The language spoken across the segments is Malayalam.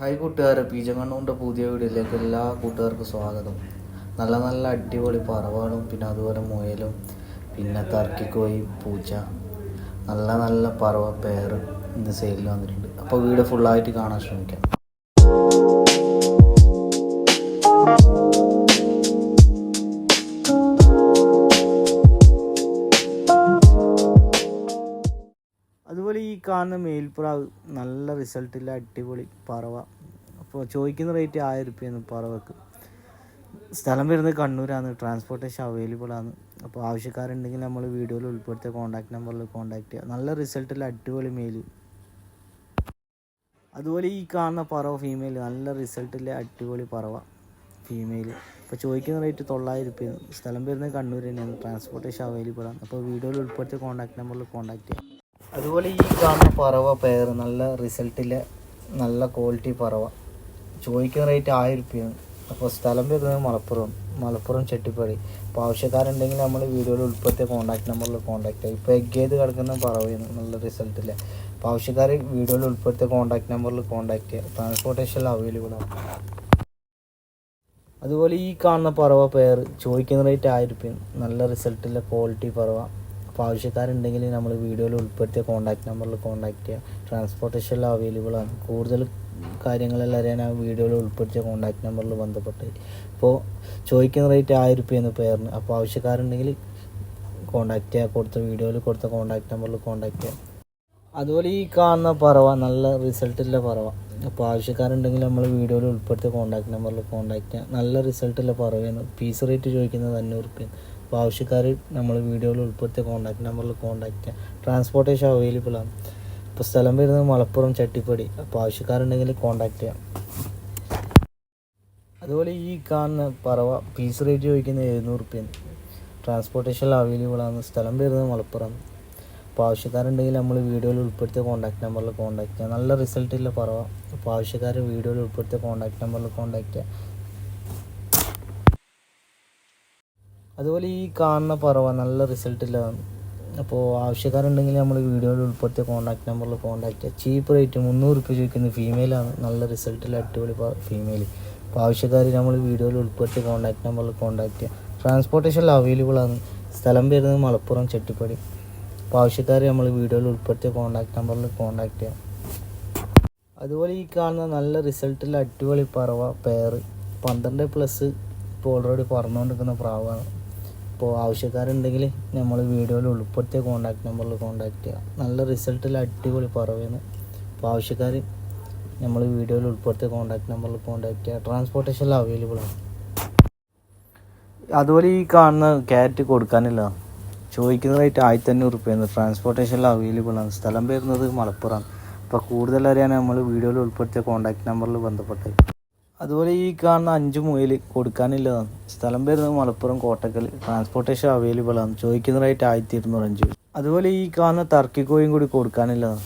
ഹായ് കൂട്ടുകാരെ പീജങ്ങണ്ണൂന്റെ പുതിയ വീഡിയോയിലേക്ക് എല്ലാ കൂട്ടുകാർക്കും സ്വാഗതം. നല്ല നല്ല അടിപൊളി പറവാളും പിന്നെ അതുപോലെ മുയലും പിന്നെ തർക്കിക്കോയി പൂച്ച നല്ല നല്ല പറവ പേർ ഇന്ന് സെയിലിൽ വന്നിട്ടുണ്ട്. അപ്പോൾ വീഡിയോ ഫുള്ളായിട്ട് കാണാൻ ശ്രമിക്കാം. കാണുന്ന മേൽപ്പുറ നല്ല റിസൾട്ടില്ല അടിപൊളി പറവ. അപ്പോൾ ചോദിക്കുന്ന റേറ്റ് ആയിരം റുപ്യാണ് പറവക്ക്. സ്ഥലം വരുന്നത് കണ്ണൂരാണ് ട്രാൻസ്പോർട്ടേഷൻ അവൈലബിൾ ആണ്. അപ്പോൾ ആവശ്യക്കാരുണ്ടെങ്കിൽ നമ്മൾ വീഡിയോയിൽ ഉൾപ്പെടുത്തിയ കോൺടാക്ട് നമ്പറിൽ കോൺടാക്ട് ചെയ്യുക നല്ല റിസൾട്ടില്ല അടിപൊളി മെയിൽ അതുപോലെ ഈ കാണുന്ന പറവ ഫീമെയിൽ നല്ല റിസൾട്ടില്ല അടിപൊളി പറവ ഫീമെയിൽ അപ്പോൾ ചോദിക്കുന്ന റേറ്റ് തൊള്ളായിരം റുപ്യാണ് സ്ഥലം വരുന്നത് കണ്ണൂർ തന്നെയാണ് ട്രാൻസ്പോർട്ടേഷൻ അവൈലബിൾ ആണ്. അപ്പോൾ വീഡിയോയിൽ ഉൾപ്പെടുത്തിയ കോൺടാക്ട് നമ്പറിൽ കോൺടാക്ട് ചെയ്യുക അതുപോലെ ഈ കാണുന്ന പറവ പേർ നല്ല റിസൾട്ടിലെ നല്ല ക്വാളിറ്റി പറവ. ചോദിക്കുന്ന റേറ്റ് ആയിരം റുപ്യാണ് അപ്പോൾ സ്ഥലം വരുന്നത് മലപ്പുറം. മലപ്പുറം ചെട്ടിപ്പടി. അപ്പോൾ ആവശ്യക്കാരുണ്ടെങ്കിൽ നമ്മൾ വീഡിയോയിൽ ഉൾപ്പെടുത്തിയ കോൺടാക്ട് നമ്പറിൽ കോൺടാക്ട് ചെയ്യുക ഇപ്പോൾ എഗ് ചെയ്ത് കിടക്കുന്ന പറവയാണ് നല്ല റിസൾട്ടില്ല അപ്പോൾ ആവശ്യക്കാർ വീഡിയോയിൽ ഉൾപ്പെടുത്തിയ കോൺടാക്ട് നമ്പറിൽ കോൺടാക്ട് ചെയ്യുക ട്രാൻസ്പോർട്ടേഷൻ അവൈലബിൾ ആണ്. അതുപോലെ ഈ കാണുന്ന പറവ പേർ ചോദിക്കുന്ന റേറ്റ് ആയിരം റുപ്യാണ് നല്ല റിസൾട്ടില്ല ക്വാളിറ്റി പറവ. അപ്പോൾ ആവശ്യക്കാരുണ്ടെങ്കിൽ നമ്മൾ വീഡിയോയിൽ ഉൾപ്പെടുത്തിയ കോൺടാക്ട് നമ്പറിൽ കോൺടാക്ട് ചെയ്യുക ട്രാൻസ്പോർട്ടേഷൻ അവൈലബിൾ ആണ്. കൂടുതൽ കാര്യങ്ങളെല്ലാം അറിയാൻ ആ വീഡിയോയിൽ ഉൾപ്പെടുത്തിയ കോൺടാക്ട് നമ്പറിൽ ബന്ധപ്പെട്ട്. ഇപ്പോൾ ചോദിക്കുന്ന റേറ്റ് ആയിരം റുപ്യാണ് പേരിന് അപ്പോൾ ആവശ്യക്കാരുണ്ടെങ്കിൽ കോൺടാക്ട് ചെയ്യുക കൊടുത്ത വീഡിയോയിൽ കൊടുത്ത കോൺടാക്ട് നമ്പറിൽ കോൺടാക്ട് ചെയ്യുക അതുപോലെ ഈ കാണുന്ന പറവ നല്ല റിസൾട്ടുള്ള പറവ. അപ്പോൾ ആവശ്യക്കാരുണ്ടെങ്കിൽ നമ്മൾ വീഡിയോയിൽ ഉൾപ്പെടുത്തിയ കോൺടാക്ട് നമ്പറിൽ കോൺടാക്ട് ചെയ്യുക നല്ല റിസൾട്ടുള്ള പറവയാണ്. പീസ് റേറ്റ് ചോദിക്കുന്നത് അഞ്ഞൂറ് റുപ്യാണ് അപ്പോൾ ആവശ്യക്കാർ നമ്മൾ വീഡിയോയിൽ ഉൾപ്പെടുത്തിയ കോൺടാക്ട് നമ്പറിൽ കോൺടാക്റ്റ് ചെയ്യാം. ട്രാൻസ്പോർട്ടേഷൻ അവൈലബിൾ ആണ്. ഇപ്പോൾ സ്ഥലം വരുന്നത് മലപ്പുറം ചട്ടിപ്പടി. അപ്പോൾ ആവശ്യക്കാരുണ്ടെങ്കിൽ കോൺടാക്റ്റ് ചെയ്യാം. അതുപോലെ ഈ കാണുന്ന പറവ പീസ് റേറ്റ് ചോദിക്കുന്നത് എഴുന്നൂറ് റുപ്യ ട്രാൻസ്പോർട്ടേഷൻ അവൈലബിൾ ആണ്. സ്ഥലം വരുന്നത് മലപ്പുറം. അപ്പോൾ ആവശ്യക്കാരുണ്ടെങ്കിൽ നമ്മൾ വീഡിയോയിൽ ഉൾപ്പെടുത്തിയ കോൺടാക്ട് നമ്പറിൽ കോൺടാക്റ്റ് ചെയ്യാം. നല്ല റിസൾട്ടില്ല പറവ. അപ്പോൾ ആവശ്യക്കാർ വീഡിയോയിൽ ഉൾപ്പെടുത്തിയ കോൺടാക്ട് നമ്പറിൽ കോൺടാക്റ്റ് ചെയ്യാം. അതുപോലെ ഈ കാണുന്ന പറവ നല്ല റിസൾട്ടില്ലതാണ് അപ്പോൾ ആവശ്യക്കാരുണ്ടെങ്കിൽ നമ്മൾ വീഡിയോയിൽ ഉൾപ്പെടുത്തിയ കോൺടാക്ട് നമ്പറിൽ കോൺടാക്ട് ചെയ്യുക ചീപ്പ് റേറ്റ് മുന്നൂറ് റുപ്യ ചോദിക്കുന്ന ഫീമെയിലാണ് നല്ല റിസൾട്ടിൽ അടിപൊളി ഫീമെയിൽ അപ്പോൾ ആവശ്യക്കാർ നമ്മൾ വീഡിയോയിൽ ഉൾപ്പെടുത്തിയ കോൺടാക്ട് നമ്പറിൽ കോൺടാക്ട് ചെയ്യുക ട്രാൻസ്പോർട്ടേഷൻ അവൈലബിൾ ആണ്. സ്ഥലം വരുന്നത് മലപ്പുറം ചെട്ടിപ്പടി. അപ്പോൾ ആവശ്യക്കാർ നമ്മൾ വീഡിയോയിൽ ഉൾപ്പെടുത്തിയ കോൺടാക്ട് നമ്പറിൽ കോൺടാക്ട് ചെയ്യാം. അതുപോലെ ഈ കാണുന്ന നല്ല റിസൾട്ടിൽ അടിപൊളി പറവ പേർ പന്ത്രണ്ട് പ്ലസ് ഇപ്പോൾ ഓൾറെഡി പറഞ്ഞുകൊണ്ടിരിക്കുന്ന പ്രാവാണ്. അപ്പോൾ ആവശ്യക്കാരുണ്ടെങ്കിൽ നമ്മൾ വീഡിയോയിൽ ഉൾപ്പെടുത്തിയ കോൺടാക്ട് നമ്പറിൽ കോൺടാക്ട് ചെയ്യാം നല്ല റിസൾട്ടിൽ അടിപൊളി പറവയാണ്. അപ്പോൾ ആവശ്യക്കാർ നമ്മൾ വീഡിയോയിൽ ഉൾപ്പെടുത്തിയ കോൺടാക്ട് നമ്പറിൽ കോൺടാക്ട് ചെയ്യുക. ട്രാൻസ്പോർട്ടേഷൻ അവൈലബിൾ ആണ്. അതുപോലെ ഈ കാണുന്ന ക്യാരറ്റ് കൊടുക്കാനില്ല. ചോദിക്കുന്ന റേറ്റ് ആയിരത്തി അഞ്ഞൂറ് റുപ്യാണ് ട്രാൻസ്പോർട്ടേഷൻ അവൈലബിൾ ആണ്. സ്ഥലം വരുന്നത് മലപ്പുറം അപ്പോൾ കൂടുതലറിയാൻ നമ്മൾ വീഡിയോയിൽ ഉൾപ്പെടുത്തിയ കോൺടാക്ട് നമ്പറിൽ ബന്ധപ്പെട്ടത്. അതുപോലെ ഈ കാണുന്ന അഞ്ച് മുയൽ കൊടുക്കാനില്ലതാണ്. സ്ഥലം വരുന്നത് മലപ്പുറം കോട്ടക്കൽ. ട്രാൻസ്പോർട്ടേഷൻ അവൈലബിൾ ആണ്. ചോദിക്കുന്ന റേറ്റ് ആയിരത്തി ഇരുന്നൂറ് അഞ്ച്. അതുപോലെ ഈ കാണുന്ന തർക്കിക്കോയും കോയും കൂടി കൊടുക്കാനില്ലതാണ്.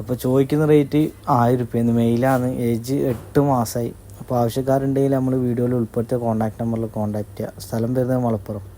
അപ്പോൾ ചോദിക്കുന്ന റേറ്റ് ആയിരം റുപ്യാണ് മെയിലാണ് ഏജ് എട്ട് മാസമായി അപ്പോൾ ആവശ്യക്കാരുണ്ടെങ്കിൽ നമ്മൾ വീഡിയോയിൽ ഉൾപ്പെടുത്തിയ കോൺടാക്ട് നമ്പറിൽ കോൺടാക്റ്റ് ചെയ്യുക. സ്ഥലം വരുന്നത് മലപ്പുറം.